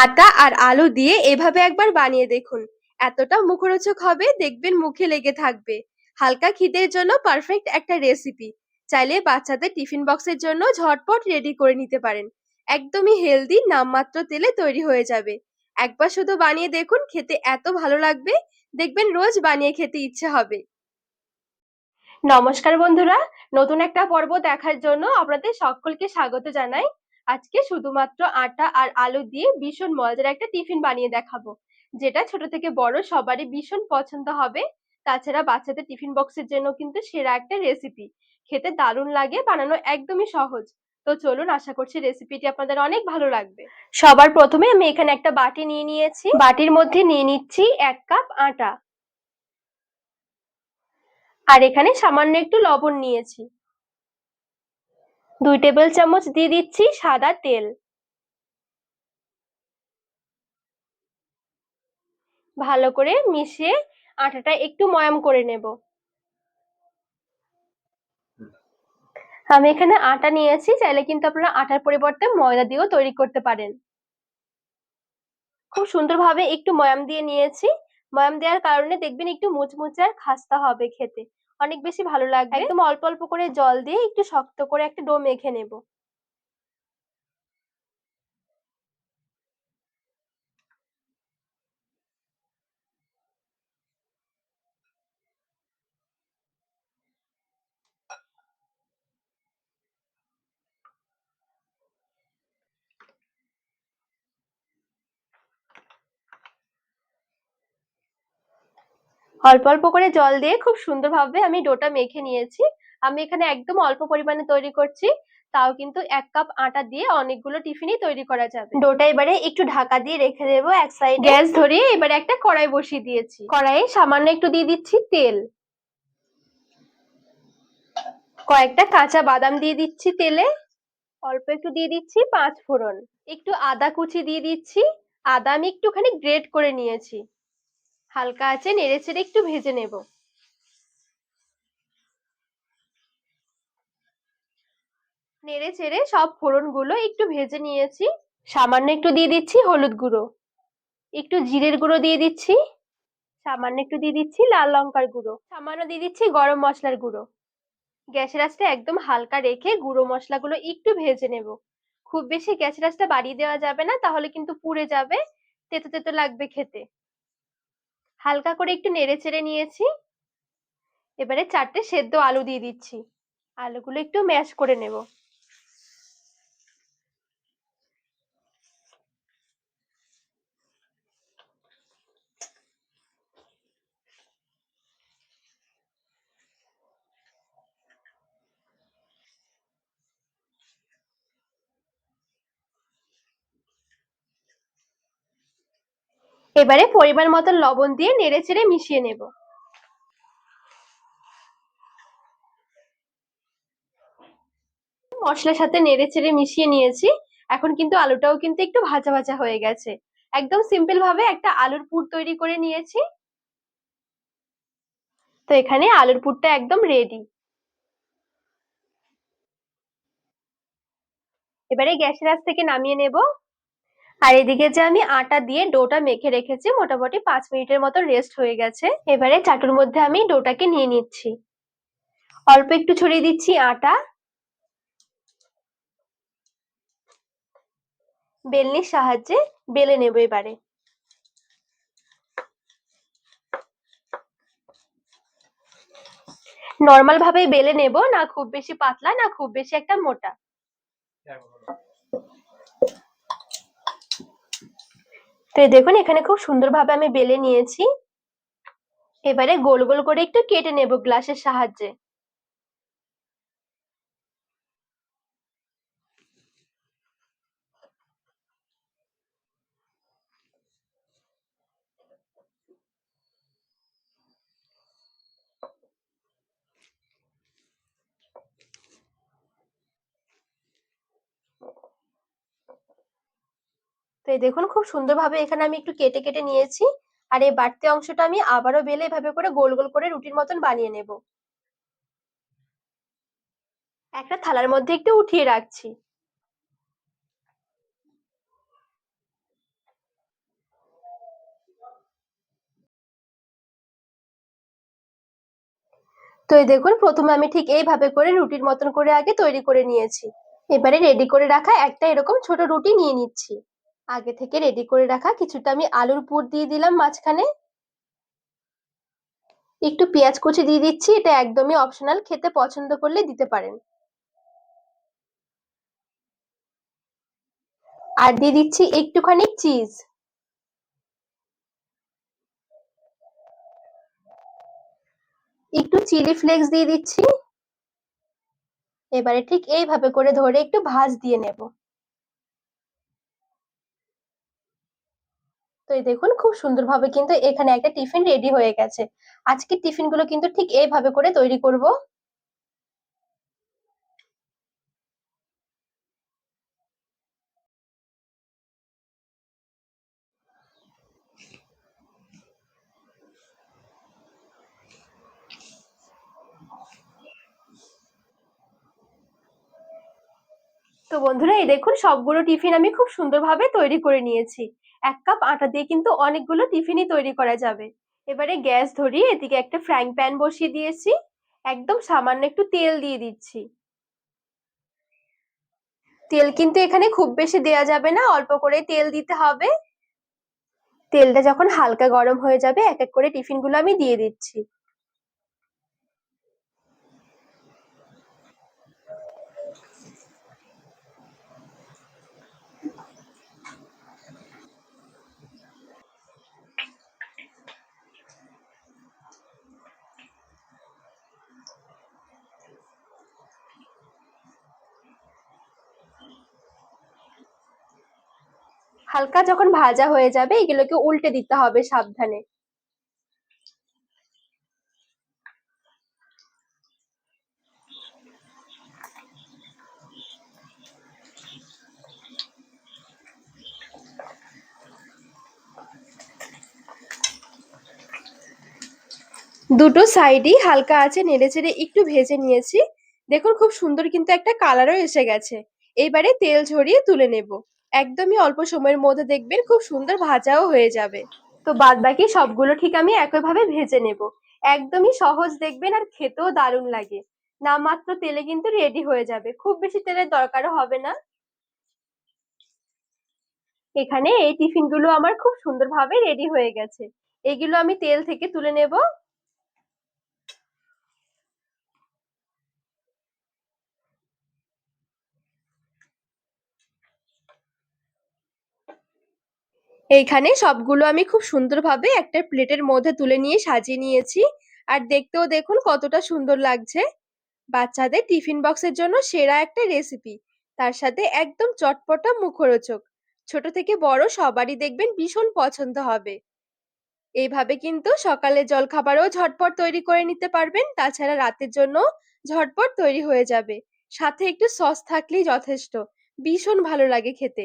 আটা আর আলু দিয়ে এভাবে একবার বানিয়ে দেখুন। এতটা মুখরোচক হবে, দেখবেন মুখে লেগে থাকবে। হালকা খিদের জন্য পারফেক্ট একটা রেসিপি চাইলে বাচ্চাদের টিফিন বক্সের জন্য ঝটপট রেডি করে নিতে পারেন। একদমই হেলদি নামমাত্র তেলে তৈরি হয়ে যাবে। একবার শুধু বানিয়ে দেখুন, খেতে এত ভালো লাগবে, দেখবেন রোজ বানিয়ে খেতে ইচ্ছে হবে। নমস্কার বন্ধুরা, নতুন একটা পর্ব দেখার জন্য আপনাদের সকলকে স্বাগত জানাই। আজকে শুধুমাত্র আটা আর আলু দিয়ে ভীষণ মজার একটা টিফিন বানিয়ে দেখাবো। যেটা ছোট থেকে বড় সবারই ভীষণ পছন্দ হবে। তাছাড়া বাচ্চাদের টিফিন বক্সের জন্য কিন্তু সেরা একটা রেসিপি খেতে দারুণ লাগে, বানানো একদমই সহজ। তো চলুন, আশা করছি রেসিপিটি আপনাদের অনেক ভালো লাগবে। সবার প্রথমে আমি এখানে একটা বাটি নিয়ে নিয়েছি। বাটির মধ্যে নিয়ে নিচ্ছি এক কাপ আটা। আর এখানে সামান্য একটু লবণ নিয়েছি। দুই টেবিল চামচ দিয়ে দিচ্ছি সাদা তেল। ভালো করে মিশিয়ে আটাটা একটু ময়াম করে নেব। আমি এখানে আটা নিয়েছি, চাইলে কিন্তু আপনারা আটার পরিবর্তে ময়দা দিয়েও তৈরি করতে পারেন। খুব সুন্দরভাবে একটু ময়াম দিয়ে নিয়েছি। ময়াম দেওয়ার কারণে দেখবেন একটু মুচমুচে আর খাস্তা হবে খেতে। অনেক বেশি ভালো লাগবে। একদম। অল্প অল্প করে জল দিয়ে একটু শক্ত করে একটা ডো মেখে নেব। অল্প অল্প করে জল দিয়ে খুব সুন্দরভাবে আমি ডোটা মেখে নিয়েছি। আমি এখানে একদম অল্প পরিমাণে তৈরি করছি। তাও কিন্তু এক কাপ আটা দিয়ে অনেকগুলো টিফিনই তৈরি করা যাবে। ডোটা এবারে একটু ঢাকা দিয়ে রেখে দেবো এক সাইড গ্যাস ধরিয়ে এবারে একটা কড়াই বসিয়ে দিয়েছি। কড়াইয়ে সামান্য একটু দিয়ে দিচ্ছি তেল। কয়েকটা কাঁচা বাদাম দিয়ে দিচ্ছি তেলে। অল্প একটু দিয়ে দিচ্ছি পাঁচ ফোড়ন একটু আদা কুচি দিয়ে দিচ্ছি। আদা আমি একটুখানি গ্রেট করে নিয়েছি। হালকা আছে, নেড়ে চেড়ে একটু ভেজে নেব। নেড়ে চেড়ে সব ফোড়নগুলো একটু ভেজে নিয়েছি। সামান্য একটু দিয়ে দিচ্ছি হলুদ গুঁড়ো। একটু জিরের গুঁড়ো দিয়ে দিচ্ছি। সামান্য একটু দিয়ে দিচ্ছি লাল লঙ্কার গুঁড়ো। সামান্য দিয়ে দিচ্ছি গরম মশলার গুঁড়ো। গ্যাসের আঁচটা একদম হালকা রেখে গুঁড়ো মশলাগুলো একটু ভেজে নেব। খুব বেশি গ্যাসের আঁচটা বাড়িয়ে দেওয়া যাবে না, তাহলে কিন্তু পুড়ে যাবে। তেতো তেতো লাগবে খেতে। হালকা করে একটু নেড়ে চেড়ে নিয়েছি। এবারে চারটে সেদ্ধ আলু দিয়ে দিচ্ছি। আলুগুলো একটু ম্যাশ করে নেব। এবারে পরিমাণ মতন লবণ দিয়ে নেড়ে চেড়ে মিশিয়ে নেব। মশলার সাথে নেড়ে চেড়ে মিশিয়ে নিয়েছি। এখন কিন্তু আলুটাও কিন্তু একটু ভাজা ভাজা হয়ে গেছে। একদম সিম্পল ভাবে একটা আলুর পুর তৈরি করে নিয়েছি। তো এখানে আলুর পুরটা একদম রেডি এবারে গ্যাসের আঁচ থেকে নামিয়ে নেব। আর এদিকে যে আমি আটা দিয়ে ডোটা মেখে রেখেছি, মোটামুটি পাঁচ মিনিটের মতো রেস্ট হয়ে গেছে। এবারে চাটুর মধ্যে আমি ডোটাকে নিয়ে নিচ্ছি। অল্প একটু ছড়িয়ে দিচ্ছি আটা। বেলনির সাহায্যে বেলে নেব এবারে। নর্মাল ভাবে বেলে নেব, না খুব বেশি পাতলা, না খুব বেশি একটা মোটা। তো দেখুন, এখানে খুব সুন্দরভাবে আমি বেলে নিয়েছি। এবারে গোল গোল করে একটু কেটে নেব গ্লাসের সাহায্যে। তো এই দেখুন খুব সুন্দরভাবে এখানে আমি একটু কেটে কেটে নিয়েছি। আর এই বাড়তি অংশটা আমি আবারও বেলে এভাবে করে গোল গোল করে রুটির মতন বানিয়ে নেব। একটা থালার মধ্যে একটু উঠিয়ে রাখছি। তো এই দেখুন, প্রথমে আমি ঠিক এইভাবে করে রুটির মতন করে আগে তৈরি করে নিয়েছি। এবারে রেডি করে রাখা একটা এরকম ছোট রুটি নিয়ে নিচ্ছি। আগে থেকে রেডি করে রাখা। কিছুটা আমি আলুর পুর দিয়ে দিলাম মাঝখানে। একটু পেঁয়াজ কুচি দিয়ে দিচ্ছি, এটা একদমই অপশনাল খেতে পছন্দ করলে দিতে পারেন। আর দিয়ে দিচ্ছি একটুখানি চিজ একটু চিলি ফ্লেক্স দিয়ে দিচ্ছি। এবারে ঠিক এইভাবে করে ধরে একটু ভাজ দিয়ে নেব। তো এই দেখুন, খুব সুন্দরভাবে কিন্তু এখানে একটা টিফিন রেডি হয়ে গেছে। আজকের টিফিনগুলো কিন্তু ঠিক এইভাবে করে তৈরি করব। তো বন্ধুরা, এই দেখুন সবগুলো টিফিন আমি খুব সুন্দরভাবে তৈরি করে নিয়েছি। এক কাপ আটা দিয়ে কিন্তু অনেকগুলো টিফিনই তৈরি করা যাবে। এবারে গ্যাস ধরিয়ে এদিকে একটা ফ্রাইং প্যান বসিয়ে দিয়েছি। একদম সামান্য একটু তেল দিয়ে দিচ্ছি। তেল কিন্তু এখানে খুব বেশি দেয়া যাবে না, অল্প করে তেল দিতে হবে। তেলটা যখন হালকা গরম হয়ে যাবে, এক এক করে টিফিনগুলো আমি দিয়ে দিচ্ছি। হালকা যখন ভাজা হয়ে যাবে, এগুলোকে উল্টে দিতে হবে সাবধানে। দুটো সাইডই হালকা আছে, নেড়ে চেড়ে একটু ভেজে নিয়েছি। দেখুন খুব সুন্দর কিন্তু একটা কালারও এসে গেছে। এইবারে তেল ঝরিয়ে তুলে নেব। একদমই অল্প সময়ের মধ্যে দেখবেন খুব সুন্দর ভাজাও হয়ে যাবে। তো বাদ বাকি সবগুলো ঠিক আমি একইভাবে ভেজে নেব। একদমই সহজ দেখবেন আর খেতেও দারুণ লাগে। না, মাত্র তেলে কিন্তু রেডি হয়ে যাবে। খুব বেশি তেলের দরকারও হবে না। এখানে এই টিফিনগুলো আমার খুব সুন্দরভাবে রেডি হয়ে গেছে। এগুলো আমি তেল থেকে তুলে নেব। এইখানে সবগুলো আমি খুব সুন্দরভাবে একটা প্লেটের মধ্যে তুলে নিয়ে সাজিয়ে নিয়েছি। আর দেখতেও দেখুন কতটা সুন্দর লাগছে। বাচ্চাদের টিফিন বক্সের জন্য সেরা একটা রেসিপি তার সাথে একদম চটপটা মুখরোচক। ছোট থেকে বড় সবারই দেখবেন ভীষণ পছন্দ হবে। এইভাবে কিন্তু সকালে জলখাবারও ঝটপট তৈরি করে নিতে পারবেন। তাছাড়া রাতের জন্য ঝটপট তৈরি হয়ে যাবে। সাথে একটু সস থাকলেই যথেষ্ট। ভীষণ ভালো লাগে খেতে।